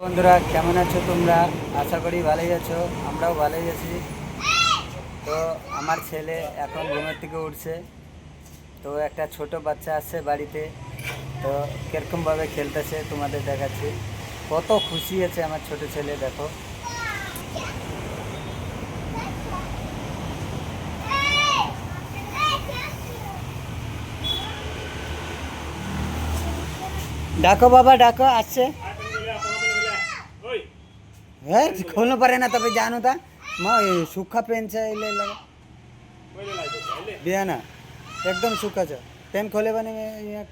বন্ধুরা, কেমন আছো তোমরা? আশা করি ভালোই আছো, আমরাও ভালোই আছি। তো আমার ছেলে এখন ঘুমের থেকে উঠছে। তো একটা ছোট বাচ্চা আসছে বাড়িতে। তো কীরকমভাবে খেলতেছে তোমাদের দেখাচ্ছি। কত খুশি আছে আমার ছোট ছেলে, দেখো। ডাকো বাবা, ডাকো, আসছে। હે ખોલવું પડે ને त જાણો તા માં સુખા પેન છે એટલે લાગે બે ના એકદમ સુખા છે પેન ખોલેવાની મેં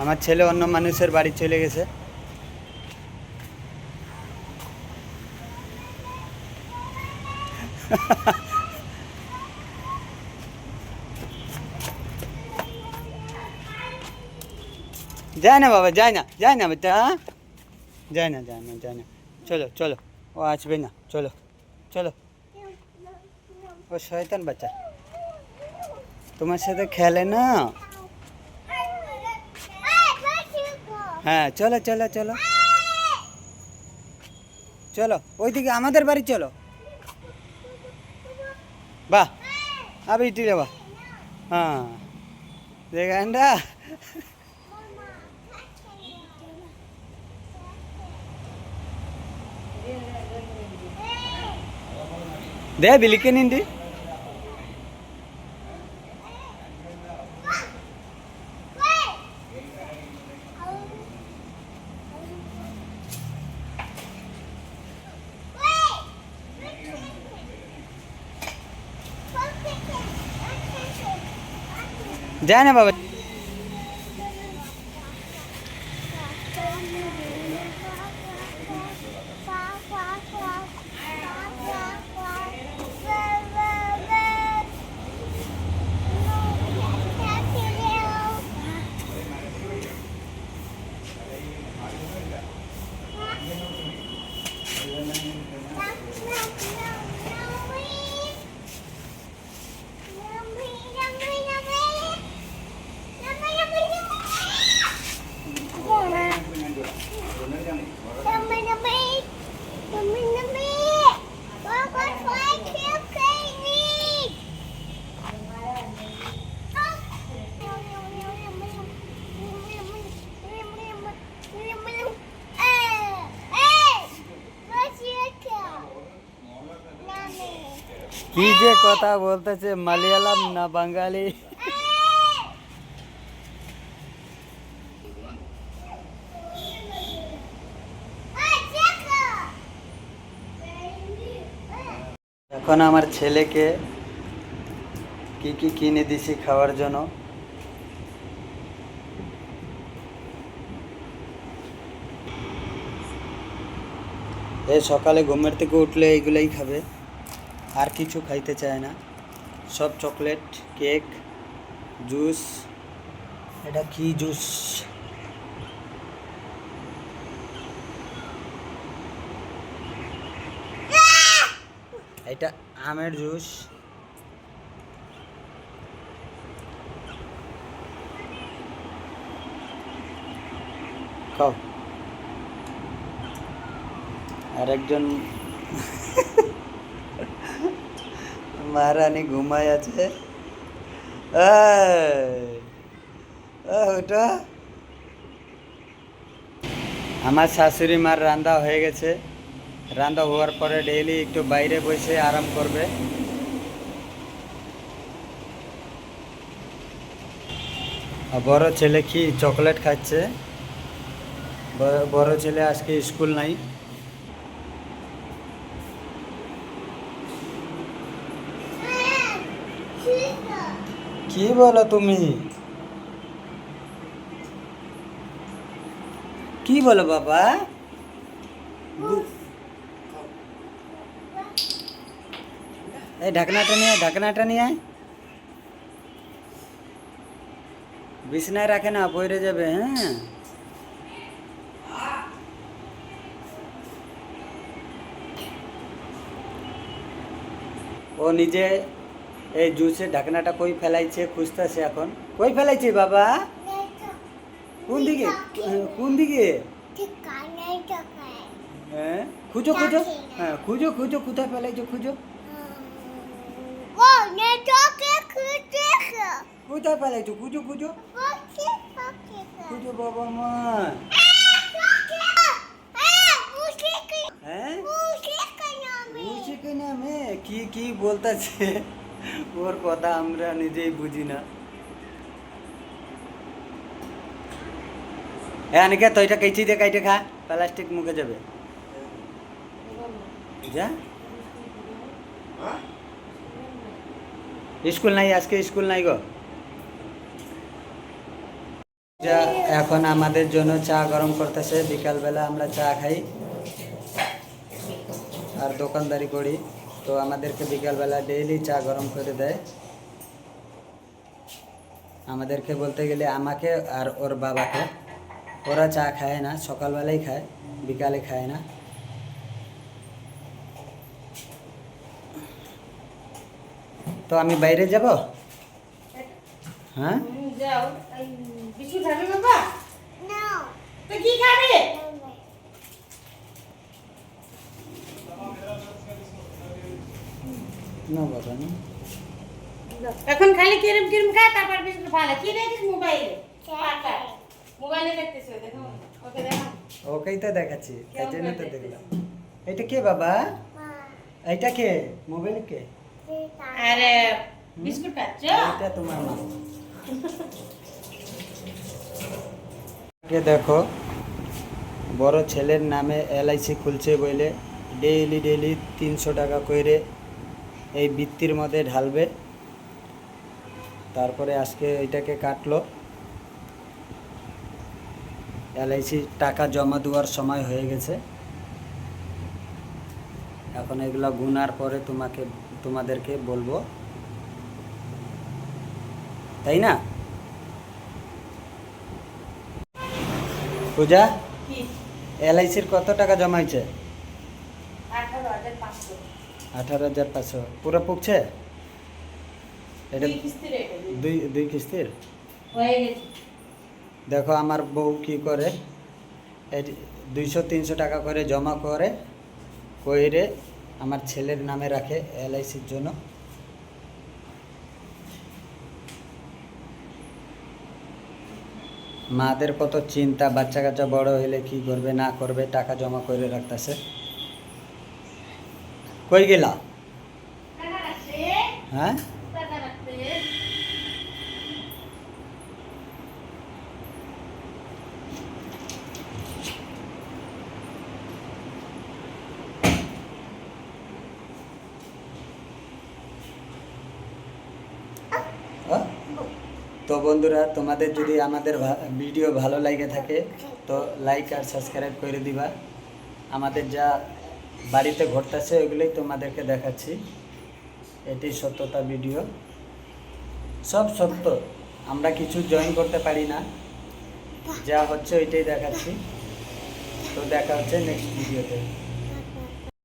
আমার ছেলে অন্য মানুষের বাড়ি চলে গেছে যায় না বাবা যায় না যায় না বেটা হ্যাঁ? যায় না যায় না যায় না। চলো চলো, ও আসবে না, চলো চলো। ও শয়তান বাচ্চা। তোমার সাথে খেলে না? হ্যাঁ চলো চলো চলো। চলো, ওইদিকে আমাদের বাড়ি চলো। বাহ আবে বাহ। হ্যাঁ দেখেনটা ദേ വിളിക്കുന്നുണ്ട് ജാന ബാബ কি যে কথা বলতেছে, মালয়ালাম না বাঙালি? এখন আমার ছেলেকে কি কি কিনে দিছি খাওয়ার জন্য? এই সকালে ঘুমের থেকে উঠলে এইগুলাই খাবে। আর কিছু খাইতে চায় না। সব চকলেট, কেক, জুস, এটা কি জুস? এটা আমের জুস। আর একজন মহারানী ঘুমাই আছে ওটা। আমার শাশুড়ি মার রান্না হয়ে গেছে। রান্না হওয়ার পরে ডেইলি একটু বাইরে বসে আরাম করবে। বড় ছেলে কি চকলেট খাচ্ছে? বড় ছেলে আজকে স্কুল নাই। কি বলো তুমি কি বলো বাবা এই ঢাকনাটা নিয়ে আয়, ঢাকনাটা নিয়ে আয় বিছনায় রাখে না পড়ে যাবে হ্যাঁ ও নিজে এই জুসের ঢাকনাটা কই ফেলাইছে, খুঁজতেছে এখন। কই ফেলাইছে বাবা? কোন দিকে? কোন দিকে? হ্যাঁ খুঁজো খুঁজো। হ্যাঁ খুঁজো খুঁজো, কোথায় ফেলাইছো, খুঁজো। কোথায় ফেলাইছো, খুঁজো খুঁজো। খুঁজো বাবা মা। হ্যাঁ? কি কি বলতেছে? ওর কথা আমরা নিজেই বুঝি না। হ্যাঁ অনেকে তো এটা কেচি দিয়ে কাইটে খা, প্লাস্টিক মুখে যাবে। যা। স্কুল নাই, আজকে স্কুল নাই গো। যা, এখন আমাদের জন্য চা গরম করতেছে, বিকালবেলা আমরা চা খাই। আর দোকানদারি করি। তো আমাদেরকে বিকালবেলা ডেইলি চা গরম করে দেয়। আমাদেরকে বলতে গেলে আমাকে আর ওর বাবাকে। ওরা চা খায় না সকালবেলাই খায় বিকালে খায় না। তো আমি বাইরে যাব? হ্যাঁ? যাও। বিশু খাবে বাবা? তো কি খাবে? না বাবা না এখন খালি কিরম কিরম খায় তারপর বিস্কুট ভালো। কি দেখিস মোবাইলে? মোবাইলে দেখতেছো দেখো। ওকে দেখো। ওকেই তো দেখাচ্ছি তাই জন্য তো দেখলাম। এটা কে বাবা? এটা কে? মোবাইল কে? আরে বিস্কুট খাচ্ছ এটা তোমার মা। দেখো বড় ছেলের নামে এলআইসি খুলছে বলে ডেইলি ডেইলি তিনশো টাকা করে এই বৃত্তির মধ্যে ঢালবে। তারপরে আজকে এটাকে কাটলো। এলআইসি টাকা জমা দেওয়ার সময় হয়ে গেছে। এখন এগুলো গুনার পরে তোমাকে তোমাদেরকে বলব। তাই না? পূজা? কি? এলআইসির কত টাকা জমাইছে আঠারো হাজার পাঁচশো। আঠারো হাজার পাঁচশো। পুরো পুকছে? এটা দুই দুই। কিস্তির? দেখো আমার বউ কি করে? দুইশো তিনশো টাকা করে জমা করে কইরে আমার ছেলের নামে রাখে এলআইসির জন্য। মাদের কত চিন্তা বাচ্চা কাচ্চা বড় হইলে কি করবে না করবে টাকা জমা করে রাখতেছে। কই গেলা হ্যাঁ? তো বন্ধুরা, তোমাদের যদি আমাদের ভিডিও ভালো লাগে থাকে, তো লাইক আর সাবস্ক্রাইব করে দিবা আমাদের যা বাড়িতে ঘটতেছে ওইগুলোই তোমাদেরকে দেখাচ্ছি। এটি সত্যতা ভিডিও সব সত্য, আমরা কিছু জয়েন করতে পারি না। যা হচ্ছে ওইটাই দেখাচ্ছি। তো দেখা হচ্ছে নেক্সট ভিডিওতে